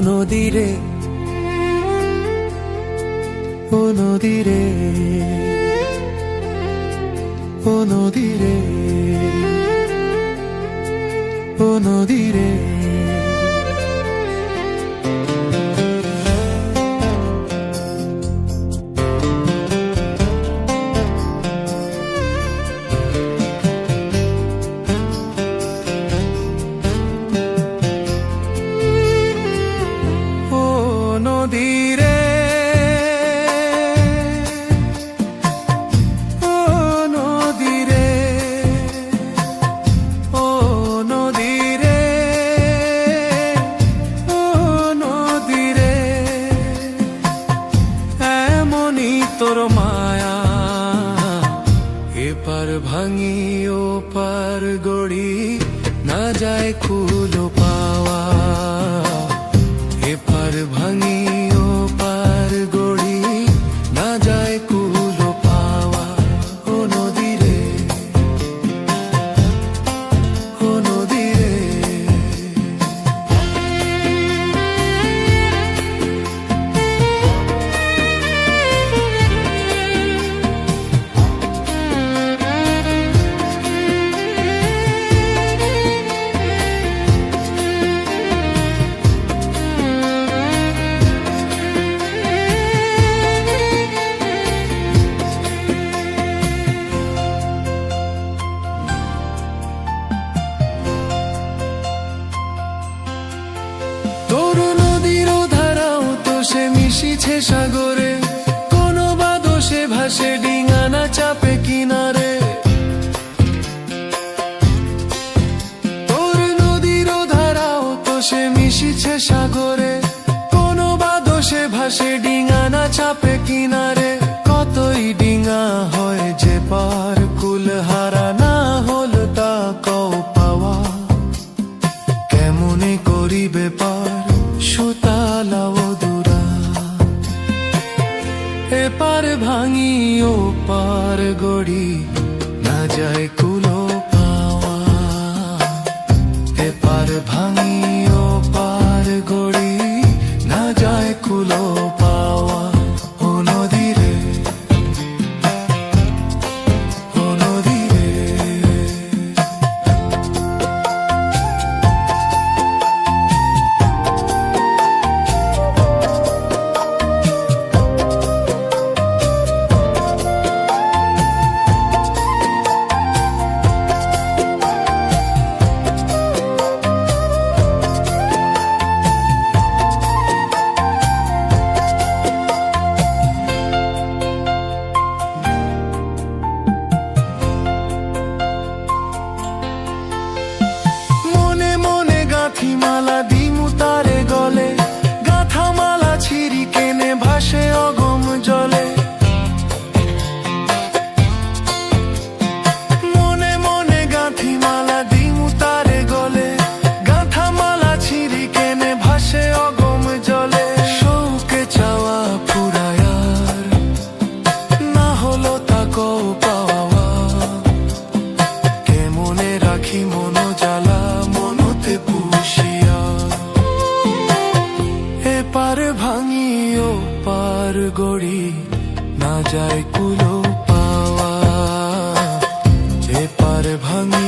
নদীরে ও নদীরে। গড়ি 害怕你。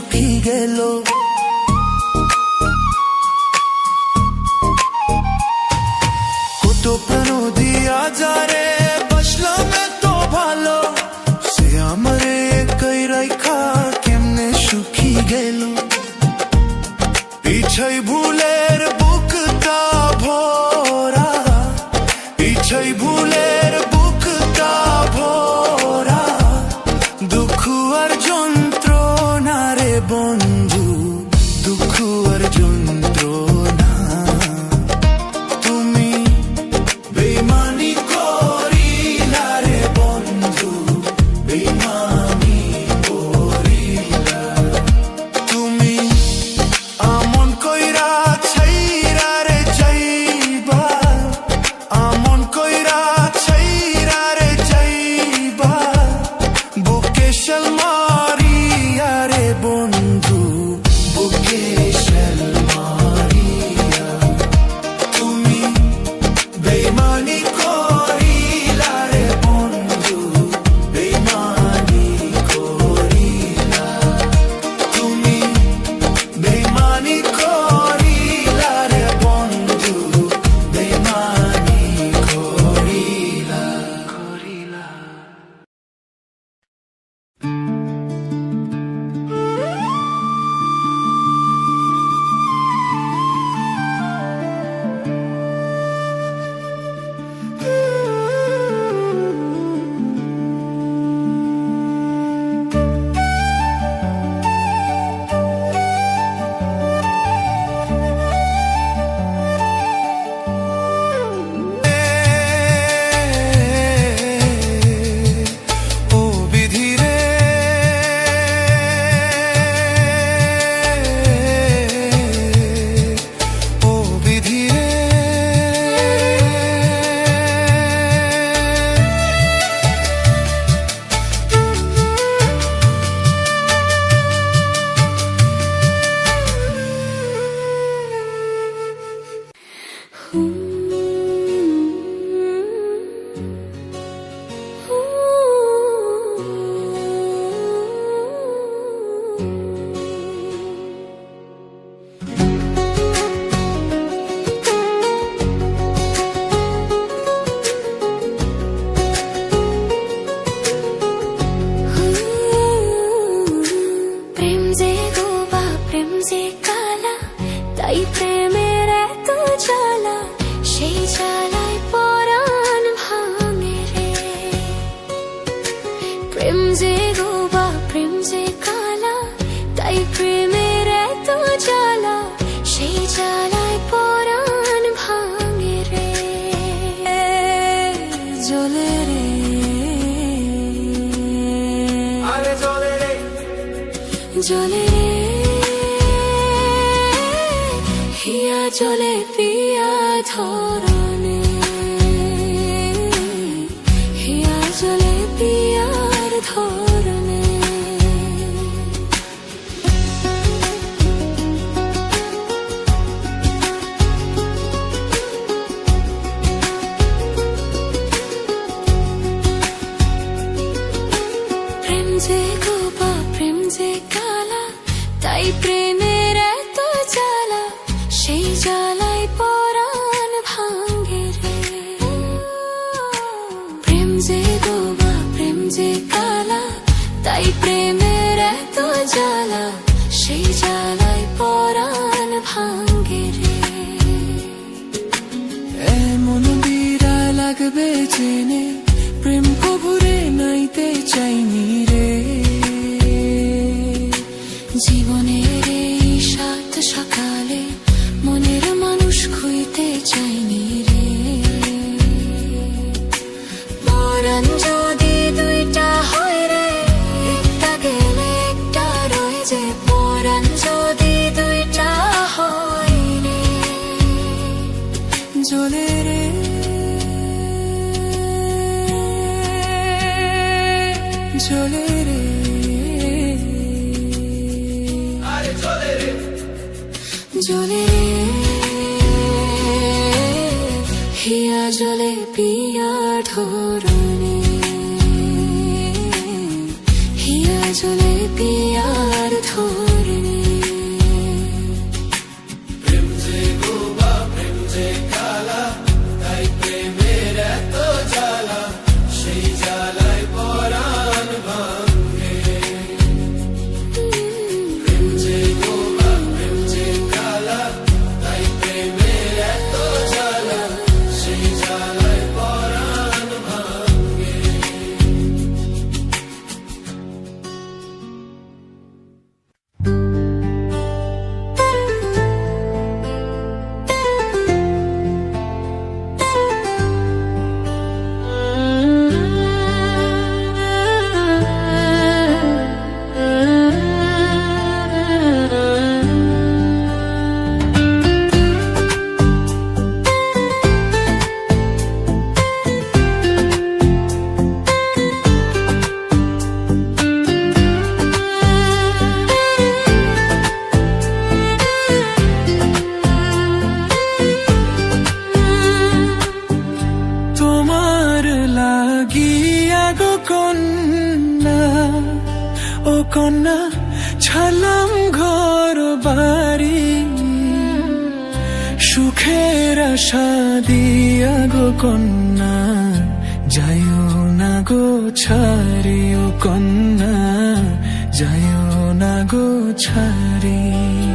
Píguelo জলে হিয়া জলে পিয়া ধরনে জেনে প্রেম কবরে নাইতে চাইনি। উঠিয়া জলে পিয়া ধরণে হিয়া জলে পিয়া হারিও কন্যা যায় না গো ছাড়ি।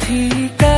提高